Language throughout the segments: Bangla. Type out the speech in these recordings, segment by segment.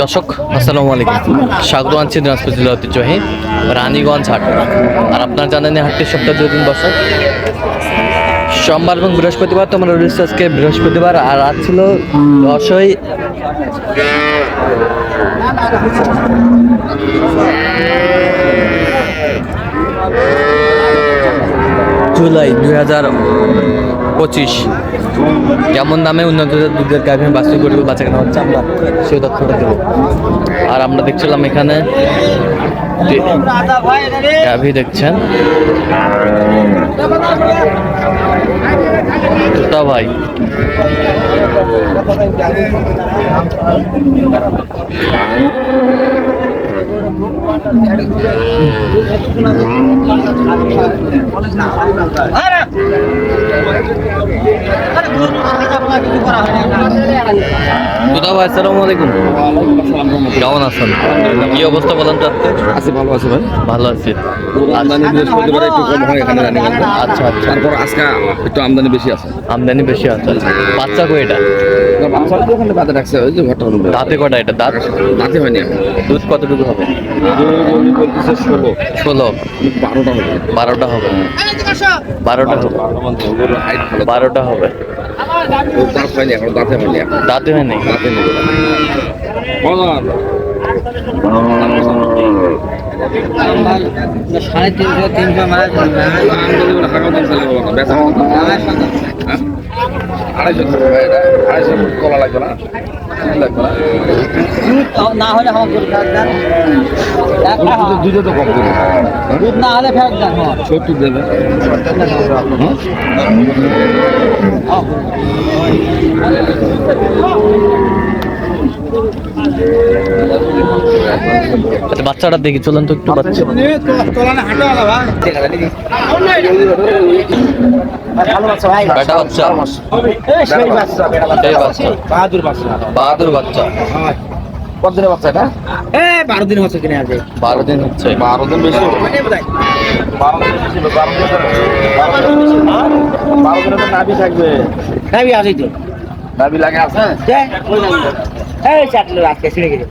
দর্শক, আসসালামু আলাইকুম। স্বাগত আনছি দিনাজপুর জেলা ঐতিহ্যবাহী রানীগঞ্জ হাট। আর আপনারা জানেন এই হাটটি সপ্তাহে দুই দিন বসে। সোমবার এবং বৃহস্পতিবার তোমার রয়েছে আজকে বৃহস্পতিবার, আর আজ ছিল দশই জুলাই দুই হাজার পঁচিশ। যেমন দামে উন্নত দুধের গাভী বাস্তু গরিব বাচ্চা কেনা হচ্ছে, আমরা সেই তথ্যটা দেবো। আর আমরা দেখছিলাম এখানে গাভী দেখছেন। ভাই। ভাই? আসসালামু আলাইকুম। কেমন আছেন? কি অবস্থা বলেন তো? আজকে? আছে ভালো আছি ভাই। ভালো আছি। আমদানি বৃহস্পতিবার একটু কম হয় এখানে রানীগঞ্জে আচ্ছা আচ্ছা। তারপর আজকে একটু আমদানি বেশি আছে। আমদানি বেশি আছে। বাচ্চা কো এটা? বাচ্চা তো ওখানে বাদে রাখছে ওই যে দাঁতে কটা এটা? দাঁত? দাঁতে হয়নি দুধ কতটুকু হবে? ষোলো। ষোলো। বারোটা হবে। বারোটা হবে। বারোটা হবে। বারোটা হবে। দাঁত হয়নি এখন দাঁতে হয়নি দাঁতে হয় নাই দাঁতে নেই সাড়ে তিনশো তিনশো মাছ? আড়াইশো আড়াইশো কলা লাগবে না না হলে দুধ তো কম দেবে? দুধ না হলে ফেরত দেন সত্তর দেবে? আচ্ছা বাচ্চাটা দেখি চলেন তো একটু বাচ্চা। বেটা বাচ্চা। বাহাদুর বাচ্চা। বাহাদুর বাচ্চা। কত বাচ্চা এটা? এ বারো দিন হচ্ছে। কিনে আছে বারো দিন হচ্ছে বারো দিন বেশি বারো দিন বেশি বারো দিন বারো দিন বেশি না? বারো দিনে তো নাভি থাকবে। নাবি আসি তো। নাভি লাগে আছে। এই চাটলো আজকে ছিঁড়ে গেছে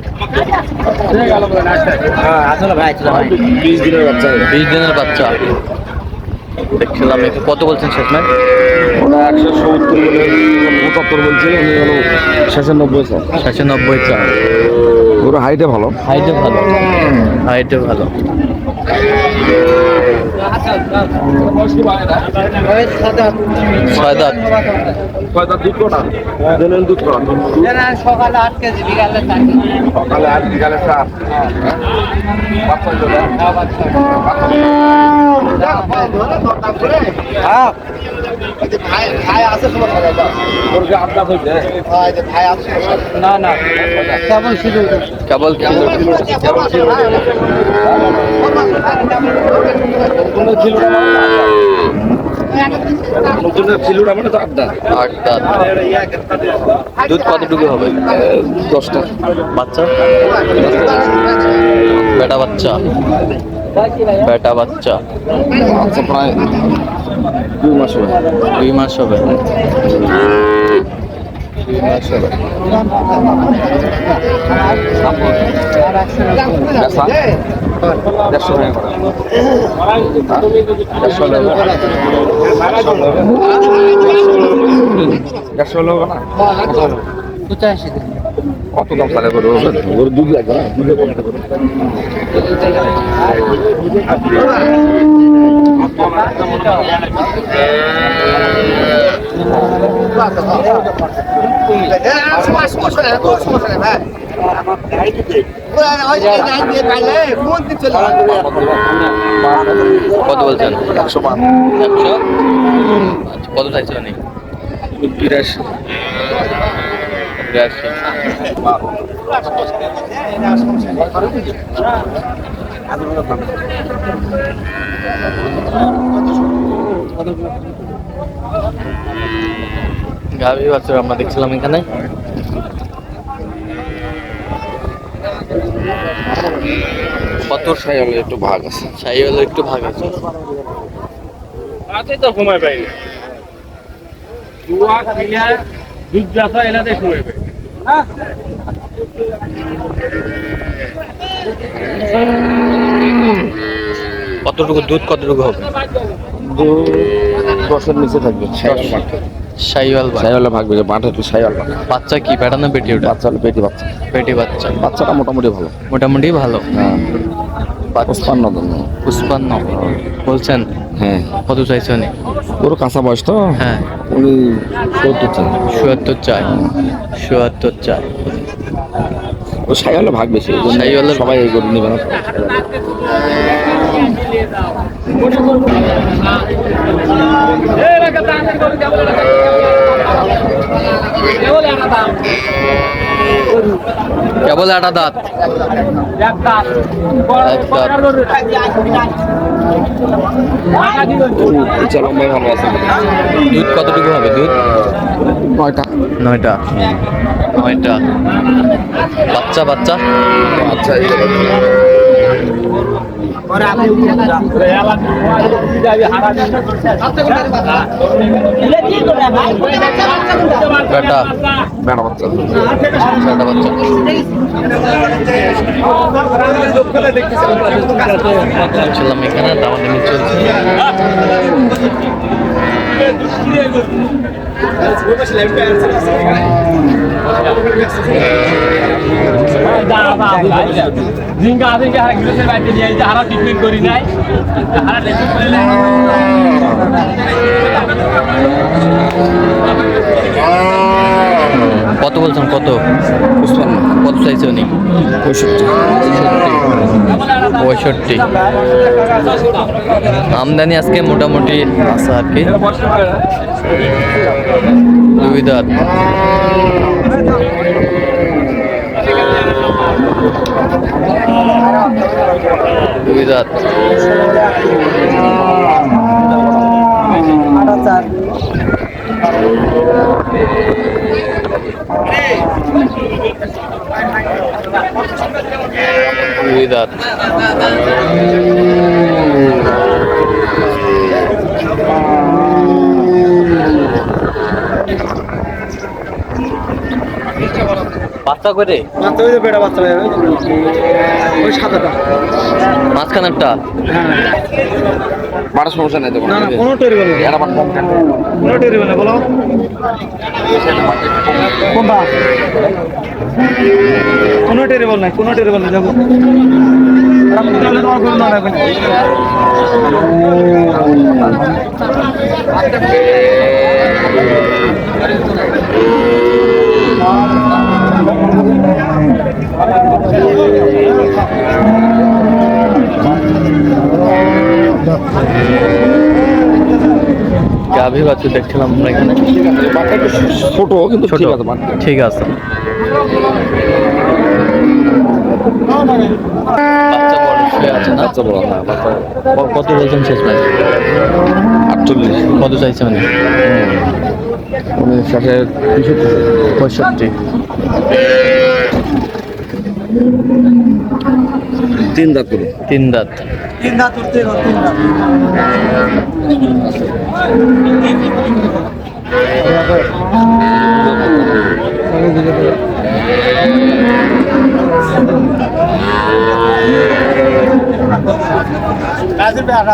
হ্যাঁ আসলে ভাই আসলে ভাই। বিশ দিনের বাচ্চা। বিশ দিনের বাচ্চা। দেখছিলাম একে কত বলছেন শেষ ম্যাচ? ওরা একশো সত্তর পঁচাত্তর বলছিল উনি হলো শেষে নব্বই স্যার শেষে নব্বই চা ওরা হাইটে ভালো। হাইটে ভালো। হাইটে ভালো। ওই সাদা ছয় দাঁত দুধ কটা দিনের দুধ কটা সকালে আট কেজি বিকালে সকালে আট বিকালে সাত না? না কেমন ছিল কেবল কেবল নতুন ছিল মানে তো আড্ডা। আট দুধ কতটুকু হবে? দশটা। বাচ্চা? বেটা বাচ্চা। বেটা বাচ্চা। আচ্ছা প্রায় দুই মাস হবে। দুই মাস হবে। দুই মাস হবে বেচা কত দাম চালে করে ওর দুধ লাগবে না দুধে কমতে কত বলছেন? একশো পাঁচ একশো কত চাইছিল নেই বিরাশি বিরাশি। গাভী বাছুর আমরা দেখছিলাম এখানে। কত সাই হলে একটু ভাগ আছে? সাই হলো একটু ভাগ আছে। আছে তো সময় পাই না। দুয়া দুধ বেচা এলাতে সময় পাই। কতটুকু দুধ কতটুকু হবে? দশের নিচে থাকবে। সাইওয়াল সাইওয়াল বা সাইওয়ালে ভাগবে মাঠ সাইওয়াল বাচ্চা কি? প্যাটার্ন না পেটি ওটা? বাচ্চা পেটি বাচ্চা। পেটি বাচ্চা। বাচ্চাটা মোটামুটি ভালো। মোটামুটি ভালো। হ্যাঁ। পুষ্পান্ন পুষ্পান্ন। বলছেন? হ্যাঁ। কত চাইছে উনি? ওর কাঁচা বয়স তো। হ্যাঁ। উনি সত্তর চান চুয়াত্তর চাই চুয়াত্তর চাই ও সাইওয়ালে ভাগ বেশি। সবাই এই গরু নেবে না। কেবল একটা দাঁত। দুধ কতটুকু হবে দুধ? নয়টা। নয়টা। নয়টা। বাচ্চা বাচ্চা? আচ্ছা বেটা বেড়া বাচ্চা। ছয়টা বাচ্চা। ছিলাম এখানে দামাদামি চলছে কত বলছেন? কত? কত চাইছে উনি? পঁয়ষট্টি পঁয়ষট্টি। আমদানি আজকে মোটামুটি আছে আর কি। দুই দাঁত দুই দাঁত দুই দাঁত বাচ্চা করে বাচ্চা যে বেটা বাচ্চা ভাই ওই সাদাটা। মাঝখানেরটা? বাড়ার সমস্যা নেই তো না না কোনো টেরিবল নেই এরা বাট কম কেন কোনো টেরিবল নেই বলো। কোনটা? কোনো টেরিবল নাই কোনো টেরিবল নাই যাব না রাখবেন গাভী বাচ্চা দেখছিলাম আমরা এখানে। ছোট কিন্তু ছোট। ঠিক আছে কত বলছেন শেষ ভাই আটচল্লিশ। কত চাইছে পঁয়ষট্টি। পঁয়ষট্টি। তিন দাঁত করে। তিন দাঁত। তিন দাঁত উঠতে তিন দাঁত।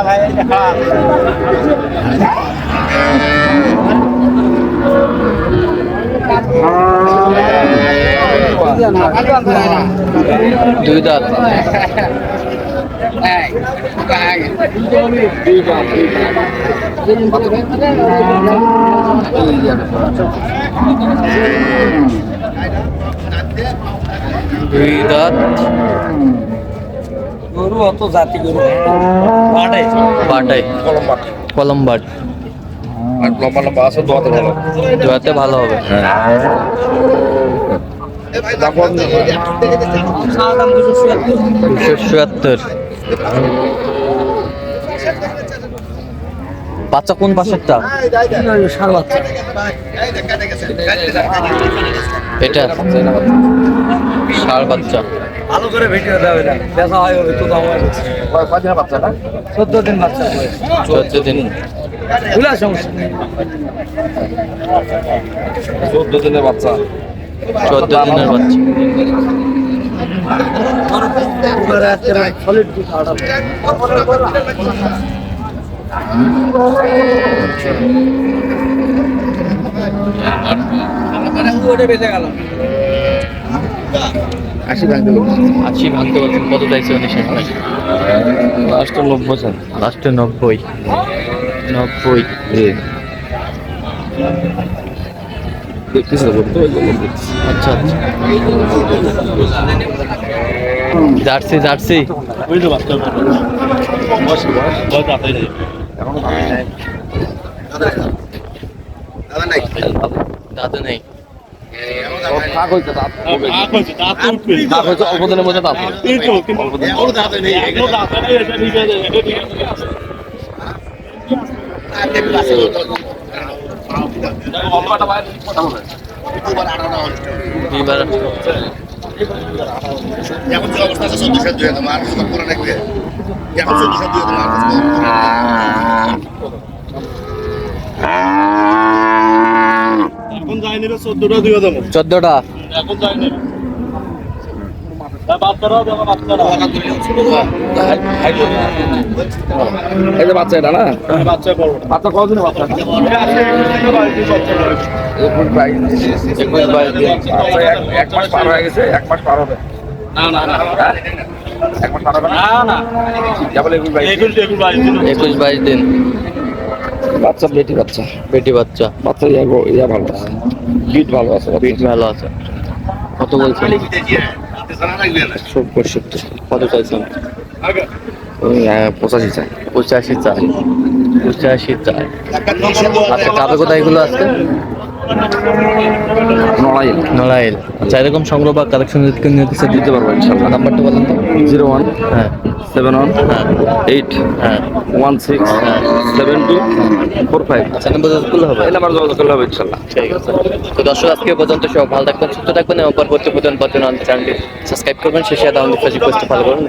ভাই দেখা দুই দাঁত। দুই দাঁত। গরু অত জাতি গরু পাটাই বাটাই। কলম বাট কলম বাট আর লম্বা লম্বা আছে দোয়াতে ভালো। দোয়াতে ভালো হবে। দুশো চুয়াত্তর। বাচ্চা কোন পাশেরটা এটা। ষাড় বাচ্চা। ভালো করে ভিডিও দেওয়া না দেখা হয় তো দাম কয়দিনের বাচ্চা না চোদ্দ দিন বাচ্চা। চোদ্দ দিন। সমস্যা চোদ্দ দিনের বাচ্চা। চোদ্দ দিনের বাচ্চা। আশি ভাঙতে আশি ভাঙতে বলছেন কত চাইছে উনি শেষ লাস্ট নব্বই স্যার। লাস্টে নব্বই। নব্বই দেখতেছি আচ্ছা আচ্ছা। Jersey jersey. দাদু নেই। অল্প দিনের মধ্যে দাঁত হবে। দুইবার এখন যে অবস্থা আছে চোদ্দ সাত দুই তোমার দুই চোদ্দটা দিয়ে দেবো চোদ্দটা এখন যায়নি বাচ্চারা দেবো বাচ্চারা এই যে বাচ্চা এটা না? বাচ্চা কতদিন বাচ্চা একুশ বাইশ একুশ বাইশ দিন। বাচ্চা এক- মাস পার হয়ে গেছে এক মাস পার হবে? না না না। হ্যাঁ? এক মাস পার হবে না? একুশ বাইশ একুশ একুশ বাইশ দিন। বাচ্চা বেটি বাচ্চা? বেটি বাচ্চা। বাচ্চা ইয়া গো- ইয়া ভালো আছে। বিট ভালো আছে পিঠ ভালো আছে। কত বলছেন? সত্তর কত চাইছেন? পঁচাশি চাই। পঁচাশি চাই। পঁচাশি চাই। আচ্ছা কাবে কোথায় এগুলো আজকে? নড়াইল আচ্ছা এরকম সংগ্রহ বা কালেকশন যদি নিতে দিতে পারব ইনশাল্লাহ নাম্বারটা বলেন তো। জিরো ওয়ান হ্যাঁ। সেভেন ওয়ান হ্যাঁ। এইট হ্যাঁ। ওয়ান সিক্স হ্যাঁ। Seven two four five. আচ্ছা নাম্বার করলে হবে। এই নাম্বার যোগাযোগ করলে হবে ইনশাল্লাহ ঠিক আছে। তো দর্শক আজকে পর্যন্ত সব ভালো থাকবেন সুস্থ থাকবেন এবং পরবর্তী পর্যন্ত চ্যানেলটি সাবস্ক্রাইব করবেন। শেষে আমাদের ফেসবুক পোস্টে ফলো করুন